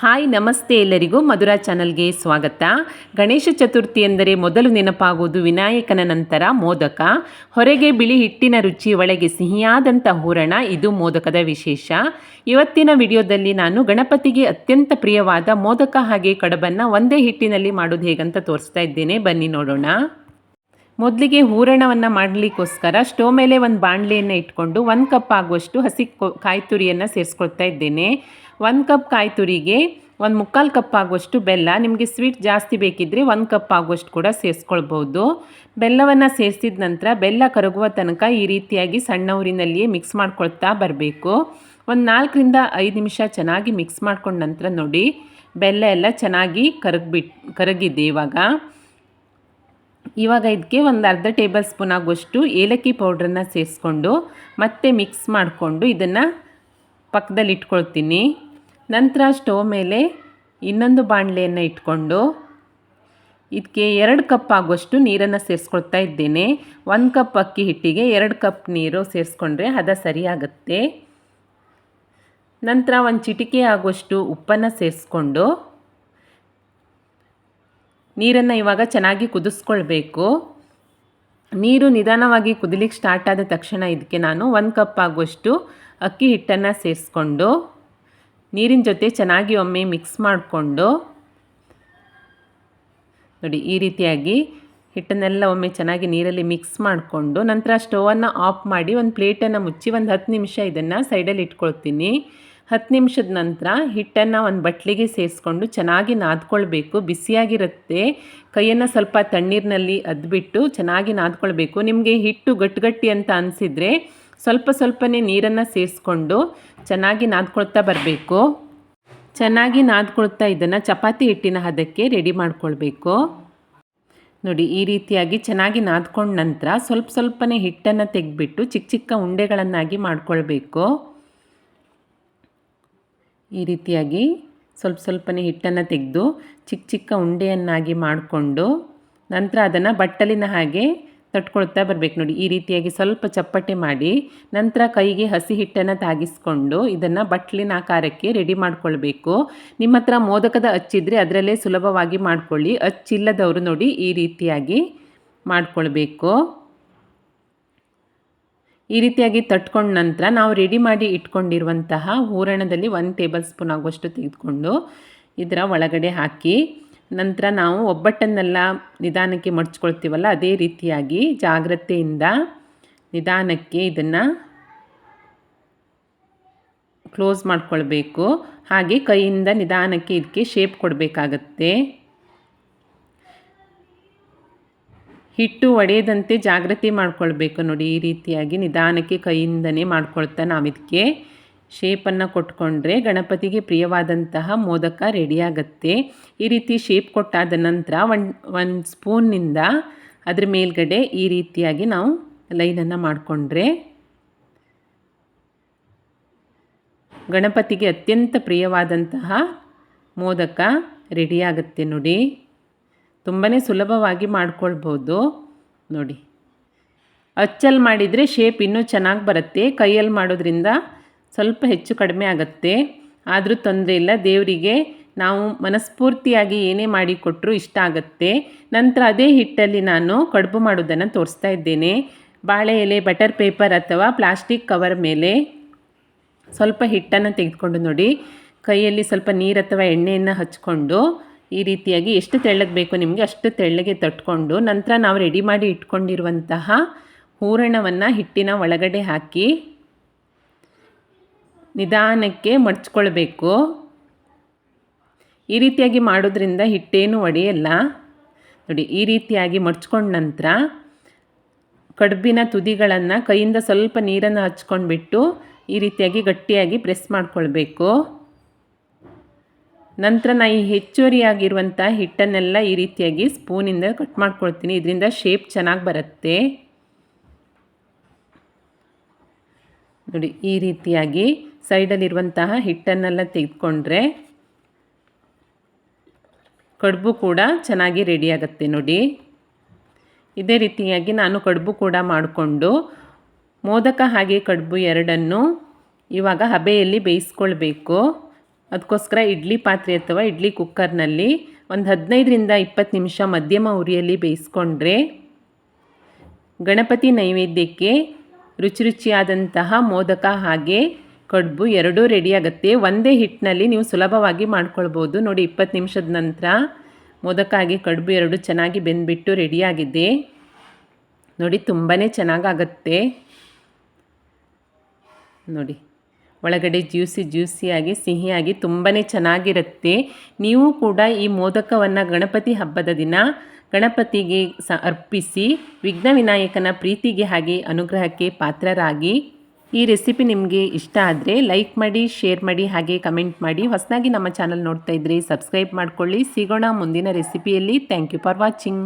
Hi, ನಮಸ್ತೆ ಎಲ್ಲರಿಗೂ ಮಧುರಾ ಚಾನಲ್ಗೆ ಸ್ವಾಗತ. ಗಣೇಶ ಚತುರ್ಥಿ ಎಂದರೆ ಮೊದಲು ನೆನಪಾಗುವುದು ವಿನಾಯಕನ ನಂತರ ಮೋದಕ. ಹೊರಗೆ ಬಿಳಿ ಹಿಟ್ಟಿನ ರುಚಿ, ಒಳಗೆ ಸಿಹಿಯಾದಂಥ ಹೂರಣ, ಇದು ಮೋದಕದ ವಿಶೇಷ. ಇವತ್ತಿನ ವಿಡಿಯೋದಲ್ಲಿ ನಾನು ಗಣಪತಿಗೆ ಅತ್ಯಂತ ಪ್ರಿಯವಾದ ಮೋದಕ ಹಾಗೆ ಕಡಬನ್ನು ಒಂದೇ ಹಿಟ್ಟಿನಲ್ಲಿ ಮಾಡೋದು ಹೇಗಂತ ತೋರಿಸ್ತಾ ಇದ್ದೇನೆ. ಬನ್ನಿ ನೋಡೋಣ. ಮೊದಲಿಗೆ ಹೂರಣವನ್ನು ಮಾಡಲಿಕ್ಕೋಸ್ಕರ ಸ್ಟೋವ್ ಮೇಲೆ ಒಂದು ಬಾಣಲೆಯನ್ನು ಇಟ್ಕೊಂಡು ಒಂದು ಕಪ್ ಆಗುವಷ್ಟು ಹಸಿ ಕಾಯಿ ತುರಿಯನ್ನು ಸೇರಿಸ್ಕೊಳ್ತಾ ಇದ್ದೇನೆ. ಒಂದು ಕಪ್ ಕಾಯಿ ತುರಿಗೆ ಒಂದು ಮುಕ್ಕಾಲು ಕಪ್ ಆಗುವಷ್ಟು ಬೆಲ್ಲ, ನಿಮಗೆ ಸ್ವೀಟ್ ಜಾಸ್ತಿ ಬೇಕಿದ್ದರೆ ಒಂದು ಕಪ್ ಆಗುವಷ್ಟು ಕೂಡ ಸೇರಿಸ್ಕೊಳ್ಬೋದು. ಬೆಲ್ಲವನ್ನು ಸೇರಿಸಿದ ನಂತರ ಬೆಲ್ಲ ಕರಗುವ ತನಕ ಈ ರೀತಿಯಾಗಿ ಸಣ್ಣ ಊರಿನಲ್ಲಿಯೇ ಮಿಕ್ಸ್ ಮಾಡ್ಕೊಳ್ತಾ ಬರಬೇಕು. ಒಂದು ನಾಲ್ಕರಿಂದ ಐದು ನಿಮಿಷ ಚೆನ್ನಾಗಿ ಮಿಕ್ಸ್ ಮಾಡ್ಕೊಂಡ ನಂತರ ನೋಡಿ, ಬೆಲ್ಲ ಎಲ್ಲ ಚೆನ್ನಾಗಿ ಕರಗಿಬಿಟ್ಟು ಕರಗಿದೆ ಇವಾಗ. ಇವಾಗ ಇದಕ್ಕೆ ಒಂದು ಅರ್ಧ ಟೇಬಲ್ ಸ್ಪೂನ್ ಆಗುವಷ್ಟು ಏಲಕ್ಕಿ ಪೌಡ್ರನ್ನ ಸೇರಿಸ್ಕೊಂಡು ಮತ್ತೆ ಮಿಕ್ಸ್ ಮಾಡಿಕೊಂಡು ಇದನ್ನು ಪಕ್ಕದಲ್ಲಿ ಇಟ್ಕೊಳ್ತೀನಿ. ನಂತರ ಸ್ಟವ್ ಮೇಲೆ ಇನ್ನೊಂದು ಬಾಣಲೆಯನ್ನು ಇಟ್ಕೊಂಡು ಇದಕ್ಕೆ ಎರಡು ಕಪ್ ಆಗುವಷ್ಟು ನೀರನ್ನು ಸೇರಿಸ್ಕೊಳ್ತಾ ಇದ್ದೇನೆ. ಒಂದು ಕಪ್ ಅಕ್ಕಿ ಹಿಟ್ಟಿಗೆ ಎರಡು ಕಪ್ ನೀರು ಸೇರಿಸ್ಕೊಂಡ್ರೆ ಹದ ಸರಿಯಾಗುತ್ತೆ ನಂತರ ಒಂದು ಚಿಟಿಕೆ ಆಗುವಷ್ಟು ಉಪ್ಪನ್ನು ಸೇರಿಸ್ಕೊಂಡು ನೀರನ್ನು ಇವಾಗ ಚೆನ್ನಾಗಿ ಕುದಿಸ್ಕೊಳ್ಬೇಕು. ನೀರು ನಿಧಾನವಾಗಿ ಕುದಿಲಿಕ್ಕೆ ಸ್ಟಾರ್ಟ್ ಆದ ತಕ್ಷಣ ಇದಕ್ಕೆ ನಾನು ಒಂದು ಕಪ್ ಆಗುವಷ್ಟು ಅಕ್ಕಿ ಹಿಟ್ಟನ್ನು ಸೇರಿಸ್ಕೊಂಡು, ನೀರಿನ ಜೊತೆ ಚೆನ್ನಾಗಿ ಒಮ್ಮೆ ಮಿಕ್ಸ್ ಮಾಡಿಕೊಂಡು, ನೋಡಿ ಈ ರೀತಿಯಾಗಿ ಹಿಟ್ಟನ್ನೆಲ್ಲ ಒಮ್ಮೆ ಚೆನ್ನಾಗಿ ನೀರಲ್ಲಿ ಮಿಕ್ಸ್ ಮಾಡಿಕೊಂಡು, ನಂತರ ಸ್ಟೋವನ್ನು ಆಫ್ ಮಾಡಿ ಒಂದು ಪ್ಲೇಟನ್ನು ಮುಚ್ಚಿ ಒಂದು ಹತ್ತು ನಿಮಿಷ ಇದನ್ನು ಸೈಡಲ್ಲಿ ಇಟ್ಕೊಳ್ತೀನಿ. ಹತ್ತು ನಿಮಿಷದ ನಂತರ ಹಿಟ್ಟನ್ನು ಒಂದು ಬಟ್ಲಿಗೆ ಸೇರಿಸ್ಕೊಂಡು ಚೆನ್ನಾಗಿ ನಾದ್ಕೊಳ್ಬೇಕು. ಬಿಸಿಯಾಗಿರುತ್ತೆ. ಕೈಯನ್ನು ಸ್ವಲ್ಪ ತಣ್ಣೀರಿನಲ್ಲಿ ಅದ್ಬಿಟ್ಟು ಚೆನ್ನಾಗಿ ನಾದ್ಕೊಳ್ಬೇಕು. ನಿಮಗೆ ಹಿಟ್ಟು ಗಟ್ಟಿಗಟ್ಟಿ ಅಂತ ಅನಿಸಿದರೆ ಸ್ವಲ್ಪ ಸ್ವಲ್ಪನೇ ನೀರನ್ನು ಸೇರಿಸ್ಕೊಂಡು ಚೆನ್ನಾಗಿ ನಾದ್ಕೊಳ್ತಾ ಬರಬೇಕು. ಚೆನ್ನಾಗಿ ನಾದ್ಕೊಳ್ತಾ ಇದನ್ನು ಚಪಾತಿ ಹಿಟ್ಟಿನ ಹದಕ್ಕೆ ರೆಡಿ ಮಾಡ್ಕೊಳ್ಬೇಕು. ನೋಡಿ, ಈ ರೀತಿಯಾಗಿ ಚೆನ್ನಾಗಿ ನಾದ್ಕೊಂಡ ನಂತರ ಸ್ವಲ್ಪ ಸ್ವಲ್ಪನೇ ಹಿಟ್ಟನ್ನು ತೆಗೆದ್ಬಿಟ್ಟು ಚಿಕ್ಕ ಚಿಕ್ಕ ಉಂಡೆಗಳನ್ನಾಗಿ ಮಾಡ್ಕೊಳ್ಬೇಕು. ಈ ರೀತಿಯಾಗಿ ಸ್ವಲ್ಪ ಸ್ವಲ್ಪನೇ ಹಿಟ್ಟನ್ನು ತೆಗೆದು ಚಿಕ್ಕ ಚಿಕ್ಕ ಉಂಡೆಯನ್ನಾಗಿ ಮಾಡಿಕೊಂಡು ನಂತರ ಅದನ್ನು ಬಟ್ಟಲಿನ ಹಾಗೆ ತಟ್ಕೊಳ್ತಾ ಬರಬೇಕು. ನೋಡಿ, ಈ ರೀತಿಯಾಗಿ ಸ್ವಲ್ಪ ಚಪ್ಪಟೆ ಮಾಡಿ ನಂತರ ಕೈಗೆ ಹಸಿ ಹಿಟ್ಟನ್ನು ತಾಗಿಸ್ಕೊಂಡು ಇದನ್ನು ಬಟ್ಲಿನ ಆಕಾರಕ್ಕೆ ರೆಡಿ ಮಾಡಿಕೊಳ್ಬೇಕು. ನಿಮ್ಮ ಹತ್ರ ಮೋದಕದ ಅಚ್ಚಿದ್ರೆ ಅದರಲ್ಲೇ ಸುಲಭವಾಗಿ ಮಾಡ್ಕೊಳ್ಳಿ. ಅಚ್ಚಿಲ್ಲದವರು ನೋಡಿ ಈ ರೀತಿಯಾಗಿ ಮಾಡ್ಕೊಳ್ಬೇಕು. ಈ ರೀತಿಯಾಗಿ ತಟ್ಕೊಂಡ ನಂತರ ನಾವು ರೆಡಿ ಮಾಡಿ ಇಟ್ಕೊಂಡಿರುವಂತಹ ಹೂರಣದಲ್ಲಿ ಒಂದು ಟೇಬಲ್ ಸ್ಪೂನ್ ಆಗುವಷ್ಟು ತೆಗೆದುಕೊಂಡು ಇದರ ಒಳಗಡೆ ಹಾಕಿ, ನಂತರ ನಾವು ಒಬ್ಬಟ್ಟನ್ನೆಲ್ಲ ನಿಧಾನಕ್ಕೆ ಮಡ್ಚ್ಕೊಳ್ತೀವಲ್ಲ, ಅದೇ ರೀತಿಯಾಗಿ ಜಾಗ್ರತೆಯಿಂದ ನಿಧಾನಕ್ಕೆ ಇದನ್ನು ಕ್ಲೋಸ್ ಮಾಡಿಕೊಳ್ಬೇಕು. ಹಾಗೆ ಕೈಯಿಂದ ನಿಧಾನಕ್ಕೆ ಇದಕ್ಕೆ ಶೇಪ್ ಕೊಡಬೇಕಾಗತ್ತೆ. ಹಿಟ್ಟು ಒಡೆಯದಂತೆ ಜಾಗೃತಿ ಮಾಡ್ಕೊಳ್ಬೇಕು ನೋಡಿ, ಈ ರೀತಿಯಾಗಿ ನಿಧಾನಕ್ಕೆ ಕೈಯಿಂದನೇ ಮಾಡ್ಕೊಳ್ತಾ ನಾವು ಇದಕ್ಕೆ ಶೇಪನ್ನು ಕೊಟ್ಕೊಂಡ್ರೆ ಗಣಪತಿಗೆ ಪ್ರಿಯವಾದಂತಹ ಮೋದಕ ರೆಡಿಯಾಗತ್ತೆ ಈ ರೀತಿ ಶೇಪ್ ಕೊಟ್ಟಾದ ನಂತರ ಒಂದು ಒಂದು ಸ್ಪೂನ್ನಿಂದ ಅದ್ರ ಮೇಲ್ಗಡೆ ಈ ರೀತಿಯಾಗಿ ನಾವು ಲೈನನ್ನು ಮಾಡಿಕೊಂಡ್ರೆ ಗಣಪತಿಗೆ ಅತ್ಯಂತ ಪ್ರಿಯವಾದಂತಹ ಮೋದಕ ರೆಡಿಯಾಗುತ್ತೆ ನೋಡಿ. ತುಂಬಾ ಸುಲಭವಾಗಿ ಮಾಡ್ಕೊಳ್ಬೋದು. ನೋಡಿ. ಅಚ್ಚಲ್ಲಿ ಮಾಡಿದರೆ ಶೇಪ್ ಇನ್ನೂ ಚೆನ್ನಾಗಿ ಬರುತ್ತೆ. ಕೈಯಲ್ಲಿ ಮಾಡೋದ್ರಿಂದ ಸ್ವಲ್ಪ ಹೆಚ್ಚು ಕಡಿಮೆ ಆಗುತ್ತೆ. ಆದರೂ ತೊಂದರೆ ಇಲ್ಲ. ದೇವರಿಗೆ ನಾವು ಮನಸ್ಫೂರ್ತಿಯಾಗಿ ಏನೇ ಮಾಡಿ ಕೊಟ್ಟರು ಇಷ್ಟ ಆಗುತ್ತೆ. ನಂತರ ಅದೇ ಹಿಟ್ಟಲ್ಲಿ ನಾನು ಕಡುಬು ಮಾಡೋದನ್ನು ತೋರಿಸ್ತಾ ಇದ್ದೇನೆ. ಬಾಳೆ ಎಲೆ, ಬಟರ್ ಪೇಪರ್ ಅಥವಾ ಪ್ಲಾಸ್ಟಿಕ್ ಕವರ್ ಮೇಲೆ ಸ್ವಲ್ಪ ಹಿಟ್ಟನ್ನು ತೆಗೆದುಕೊಂಡು ನೋಡಿ. ಕೈಯಲ್ಲಿ ಸ್ವಲ್ಪ ನೀರು ಅಥವಾ ಎಣ್ಣೆಯನ್ನು ಹಚ್ಕೊಂಡು ಈ ರೀತಿಯಾಗಿ ಎಷ್ಟು ತೆಳ್ಳಗೆ ಬೇಕು ನಿಮಗೆ ಅಷ್ಟು ತೆಳ್ಳಗೆ ತಟ್ಕೊಂಡು ನಂತರ ನಾವು ರೆಡಿ ಮಾಡಿ ಇಟ್ಕೊಂಡಿರುವಂತಹ ಹೂರಣವನ್ನು ಹಿಟ್ಟಿನ ಒಳಗಡೆ ಹಾಕಿ ನಿಧಾನಕ್ಕೆ ಮಡ್ಚ್ಕೊಳ್ಬೇಕು. ಈ ರೀತಿಯಾಗಿ ಮಾಡೋದ್ರಿಂದ ಹಿಟ್ಟೇನು ಒಡೆಯಲ್ಲ. ನೋಡಿ, ಈ ರೀತಿಯಾಗಿ ಮಡ್ಚ್ಕೊಂಡ ನಂತರ ಕಡುಬಿನ ತುದಿಗಳನ್ನು ಕೈಯಿಂದ ಸ್ವಲ್ಪ ನೀರನ್ನು ಹಚ್ಕೊಂಡ್ಬಿಟ್ಟು ಈ ರೀತಿಯಾಗಿ ಗಟ್ಟಿಯಾಗಿ ಪ್ರೆಸ್ ಮಾಡ್ಕೊಳ್ಬೇಕು. ನಂತರ ನಾ ಈ ಹೆಚ್ಚುವರಿಯಾಗಿರುವಂಥ ಹಿಟ್ಟನ್ನೆಲ್ಲ ಈ ರೀತಿಯಾಗಿ ಸ್ಪೂನಿಂದ ಕಟ್ ಮಾಡ್ಕೊಳ್ತೀನಿ. ಇದರಿಂದ ಶೇಪ್ ಚೆನ್ನಾಗಿ ಬರುತ್ತೆ. ನೋಡಿ, ಈ ರೀತಿಯಾಗಿ ಸೈಡಲ್ಲಿರುವಂತಹ ಹಿಟ್ಟನ್ನೆಲ್ಲ ತೆಗೆದುಕೊಂಡ್ರೆ ಕಡುಬು ಕೂಡ ಚೆನ್ನಾಗಿ ರೆಡಿಯಾಗುತ್ತೆ ನೋಡಿ. ಇದೇ ರೀತಿಯಾಗಿ ನಾನು ಕಡುಬು ಕೂಡ ಮಾಡಿಕೊಂಡು ಮೋದಕ ಹಾಗೆ ಕಡುಬು ಎರಡನ್ನು ಇವಾಗ ಹಬೆಯಲ್ಲಿ ಬೇಯಿಸ್ಕೊಳ್ಬೇಕು. ಅದಕ್ಕೋಸ್ಕರ ಇಡ್ಲಿ ಪಾತ್ರೆ ಅಥವಾ ಇಡ್ಲಿ ಕುಕ್ಕರ್ನಲ್ಲಿ ಒಂದು ಹದಿನೈದರಿಂದ ಇಪ್ಪತ್ತು ನಿಮಿಷ ಮಧ್ಯಮ ಉರಿಯಲ್ಲಿ ಬೇಯಿಸ್ಕೊಂಡ್ರೆ ಗಣಪತಿ ನೈವೇದ್ಯಕ್ಕೆ ರುಚಿ ರುಚಿಯಾದಂತಹ ಮೋದಕ ಹಾಗೆ ಕಡುಬು ಎರಡೂ ರೆಡಿ ಆಗುತ್ತೆ. ಒಂದೇ ಹಿಟ್ಟಿನಲ್ಲಿ ನೀವು ಸುಲಭವಾಗಿ ಮಾಡ್ಕೊಳ್ಬೋದು. ನೋಡಿ, ಇಪ್ಪತ್ತು ನಿಮಿಷದ ನಂತರ ಮೋದಕ ಹಾಗೆ ಕಡುಬು ಎರಡು ಚೆನ್ನಾಗಿ ಬೆಂದ್ಬಿಟ್ಟು ರೆಡಿಯಾಗಿದೆ ನೋಡಿ ತುಂಬಾ ಚೆನ್ನಾಗಾಗತ್ತೆ. ನೋಡಿ ಒಳಗಡೆ ಜ್ಯೂಸಿ ಜ್ಯೂಸಿಯಾಗಿ, ಸಿಹಿಯಾಗಿ ತುಂಬಾ ಚೆನ್ನಾಗಿರುತ್ತೆ. ನೀವು ಕೂಡ ಈ ಮೋದಕವನ್ನು ಗಣಪತಿ ಹಬ್ಬದ ದಿನ ಗಣಪತಿಗೆ ಸ ಅರ್ಪಿಸಿ, ವಿಘ್ನ ವಿನಾಯಕನ ಪ್ರೀತಿಗೆ ಹಾಗೆ ಅನುಗ್ರಹಕ್ಕೆ ಪಾತ್ರರಾಗಿ. ಈ ರೆಸಿಪಿ ನಿಮಗೆ ಇಷ್ಟ ಆದರೆ ಲೈಕ್ ಮಾಡಿ, ಶೇರ್ ಮಾಡಿ, ಹಾಗೆ ಕಮೆಂಟ್ ಮಾಡಿ. ಹೊಸದಾಗಿ ನಮ್ಮ ಚಾನಲ್ ನೋಡ್ತಾ ಇದ್ರೆ ಸಬ್ಸ್ಕ್ರೈಬ್ ಮಾಡ್ಕೊಳ್ಳಿ. ಸಿಗೋಣ ಮುಂದಿನ ರೆಸಿಪಿಯಲ್ಲಿ. Thank you for watching.